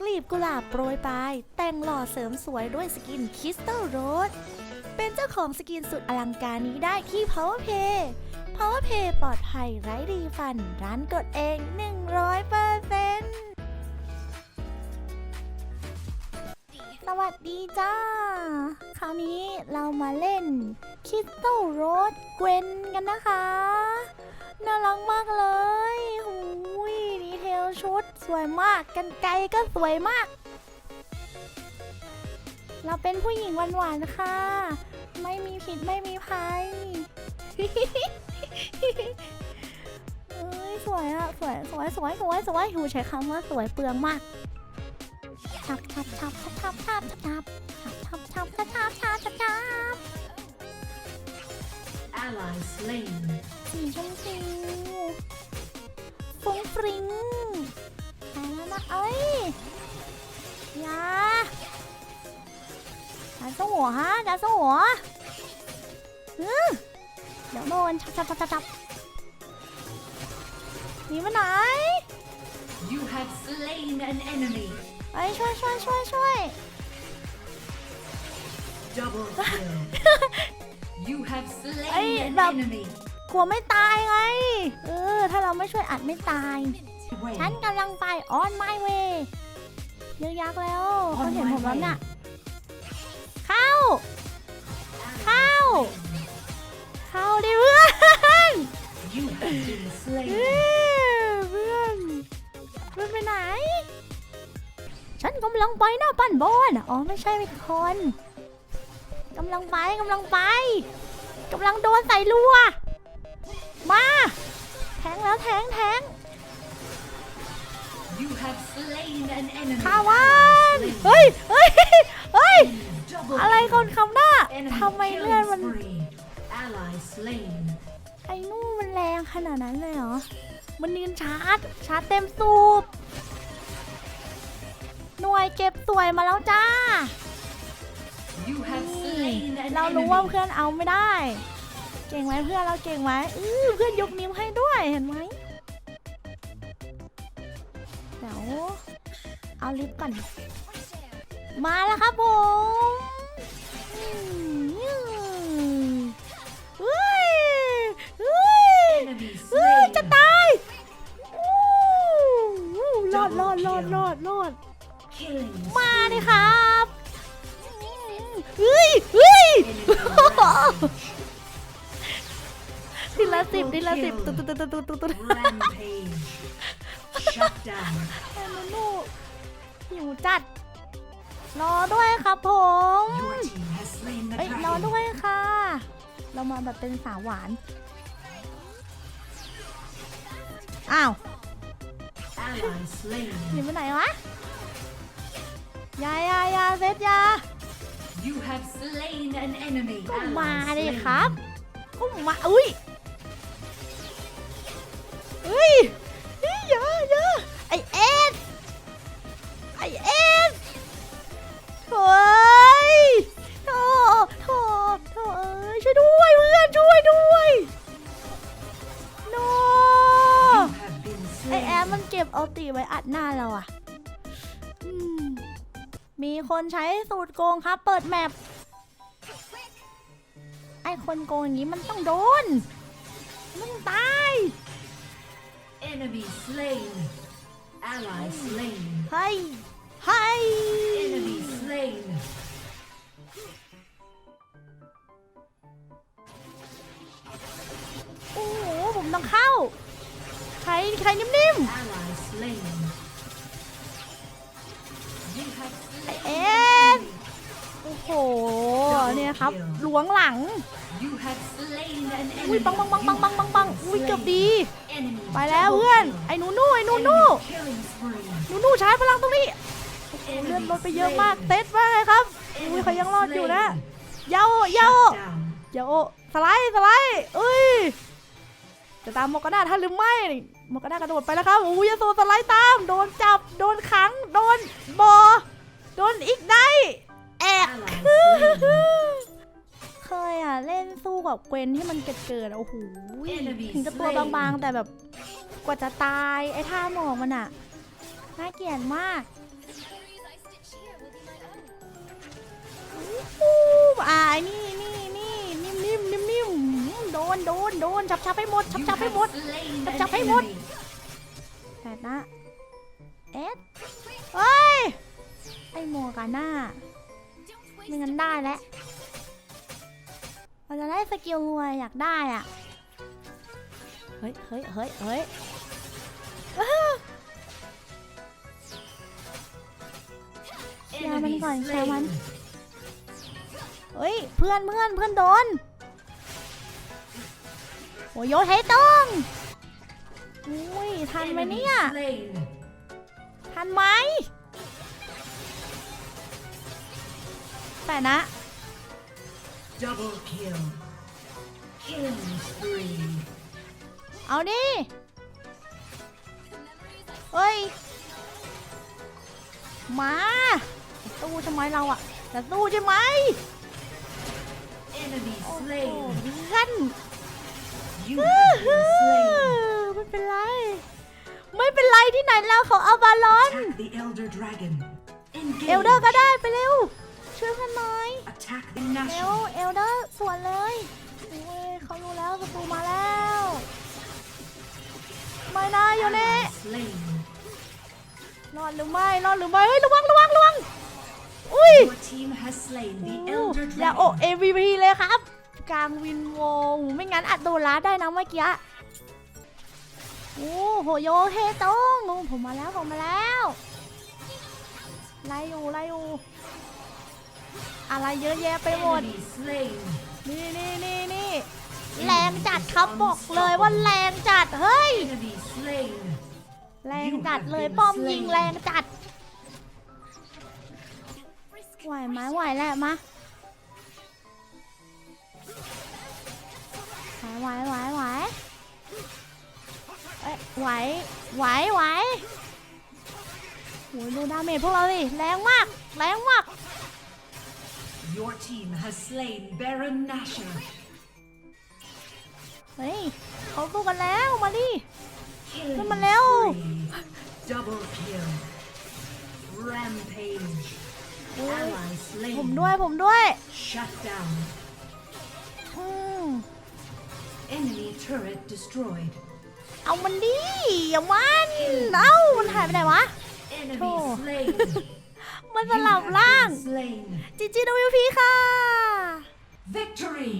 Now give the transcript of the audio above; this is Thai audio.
กลีบกุหลาบโปรยปลาย แต่งหล่อเสริมสวยด้วยสกินคริสตัลโรสเป็นเจ้าของสกินสุดอลังการนี้ได้ที่ PowerPay PowerPay ปลอดภัยไร้รีฟัน ร้านกดเอง 100%สวัสดีจ้า คราวนี้เรามาเล่นคิสตัลโรสเกวนกันนะคะ น่ารักมากเลยหู ชุดสวยมากกันไกลก็สวยมาก เราเป็นผู้หญิงหวานๆค่ะ ไม่มีผิดไม่มีภัยเอ้ยสวยอะสวยสวยสวยสวยสวยหูใช้คำว่าสวยเปลืองมากชับชับชับชับชับชับชับชับชับชับชับชับชับชับ Ally slain. สีชมพูฟุ้งฟริ้งไปแล้วนะ เอ้ยอยาจะสู้หัวฮะจะสู้หัวอือเดี๋ยวโดนชับชับชับชับชับหนีมาไหน You have slain an enemy. เอ้ยช่วยช่วยช่วยช่วย Double kill. you have slain Ay, an đập. enemy. กลัวไม่ตายไง เออ ถ้าเราไม่ช่วยอัดไม่ตาย Wait. ฉันกำลังไป on my way เยอะยักษ์แล้ว เขาเห็นผมแล้วน่ะ เข้า เข้า เข้าดิเพื่อน You have been เอ้ slain. ยเพื่อนเพื่อนไปไหน ฉันกำลังไปหน้าปั้นบอลอ๋อไม่ใช่เป็นคนกำลังไปกำลังไปกำลังโดนใส่รัว มา แทงแล้วแทงแทง You have slain an enemy. ข้าวัน Slain. เฮ้ยเฮ้ยเฮ้ย Double อะไรคนคำหน้า enemy ทำไมเลือด killing มัน spree. Ally slain. ไอ้นู่นมันแรงขนาดนั้นเลยเหรอ มันยืนชาร์จ ชาร์จเต็มสูบ หน่วยเก็บสวยมาแล้วจ้า You have นี่ slain an เรารู้ว่า enemy. เพื่อนเอาไม่ได้ เก่งไหมเพื่อนเราเก่งไหมอื้อเพื่อนยกนิ้วให้ด้วยเห็นไหม เดี๋ยวเอาลิฟต์ก่อน มาแล้วครับผมอืมเฮ้ยเฮ้ย Enemy เฮ้ย slain. จะตายอู้อู้รอดรอดรอดรอดรอด Killing มาดิครับเฮ้ยเฮ้ย Enemy rampage. ทีละสิบทีละสิบตุ๊ดตุ๊ดตุ๊ดตุ๊ดตุ๊ดตุ๊ด Rampage. Shut down. แอนโนูหิวจัด รอด้วยครับผม Your team has slain the เอ้ยรอ dragon. ด้วยค่ะ เรามาแบบเป็นสาวหวาน อ้าว Ally slain. หนีไปไหนวะอยาอยาอยาเซตอยา You have slain an enemy. ก็ Ally มาดิ slain. ครับก็มา อุ้ยเฮ้ยเฮ้ย คนใช้สูตรโกงครับ เปิดแมปไอคนโกงอย่างนี้มันต้องโดนมันตาย Enemy slain. Ally slain. เฮ้ยเฮ้ย Enemy slain. โอ้โห ผมต้องเข้าใครใครนิ่ม Ally slain. หเนี่ยครับหลวงหลัง You have slain an อุ้ย enemy. ปังปังปังปังปังปังปังอุ้ยเกือบดี Enemy ไปแล้ว double เพื่อน kill. ไอ้หนูนู่ไอ้หนูนู่ Enemy killing spree. หนูนู่ใช้พลังตรงนี้ Enemy เลือดลดไปเยอะมาก slain. เซตมากเลยครับอุ้ยเขายังรอดอยู่นะเยาเยา Shut down. เยาสไลด์สไลด์เอ้ยจะตามโมกาน่าทันหรือไม่โมกาน่ากระโดดไปแล้วครับอุ้ยยาโซสไลด์ตาม โดนจับโดนขังโดนบอโดนอีกได้ แอกเคยอะ เล่นสู้กับเกวนที่มันเกิดเกิดโอ้โหถึงจะตัวบางๆ แต่แบบกว่าจะตายไอ้ท่าหมอกมันอะ น่าเกลียดมากอ่านี่นี่นี่นิ่มนิ่มนิ่มนิ่มโดนโดนโดนชับชับให้หมดชับชับให้หมดชับชับให้หมดแต่นะเอ็ดเฮ้ยไอ้โมกาน่า ไม่งั้นได้แล้วเราจะได้สกิลรวยอยากได้อะ เฮ้ยเฮ้ยเฮ้ยเฮ้ยอ้า Yeah, Enemy mình còn sao slain. anh? เฮ้ย เพื่อนเพื่อนเพื่อนโดนโอ้ยโยนให้ต้องอุ้ยทันไหม Enemy เนี่ย slain. ทันไหม แต่นะ Double kill. Killing spree. เอาดิ เฮ้ย มาจะสู้ใช่ไหมเราอะจะสู้ใช่ไหม Enemy โอ้โห slain. เพื่อน You have been slain. ไม่เป็นไร ไม่เป็นไรที่ไหนแล้วเขาเอาบาลอน Attack the Elder Dragon. เอลเดอร์ Engage. ก็ได้ไปเร็ว ช่วยกันหน่อย Attack the เร็ว National. เอลเดอร์สวนเลยโอ้ยเขารู้แล้วประตูมาแล้วไม่นะโยเน่ Ally slain. รอดหรือไม่รอดหรือไม่เฮ้ยระวังระวังระวังอุ้ย Your team has slain the โอ้ Elder อย่าโอ Dragon. MVP เลยครับ กลางวินโวไม่งั้นอัดโดนล้าได้นะเมื่อกี้โอ้โหโยเฮตงโอ้ผมมาแล้วผมมาแล้วไล่อยู่ไล่อยู่ อะไรเยอะแยะไปหมด Enemy slain. นี่นี่นี่นี่แรงจัดครับบอกเลยว่าแรงจัด เฮ้ย Enemy slain. แรงจัดเลยป้อมยิงแรงจัด ไหวไหมไหวแหละมาไหวไหวไหวไหวเอ้ยไหวไหวไหวโหดูดาเมจพวกเราดิแรงมาก แรงมาก Your team has slain Baron Nashor. เฮ้ยเขาสู้กันแล้วมาดิ Killing Come on, Leo. spree. Double kill. Rampage. Ally ผม slain. ด้วยผมด้วย Shut down. อืม Enemy turret destroyed. เอามันดิอย่ามัน เอ้ามันหายไปไหนวะ Enemy Oh. slain. มันส You ลับ have ร่าง been slain. จีจีดูพีค่ะ Victory.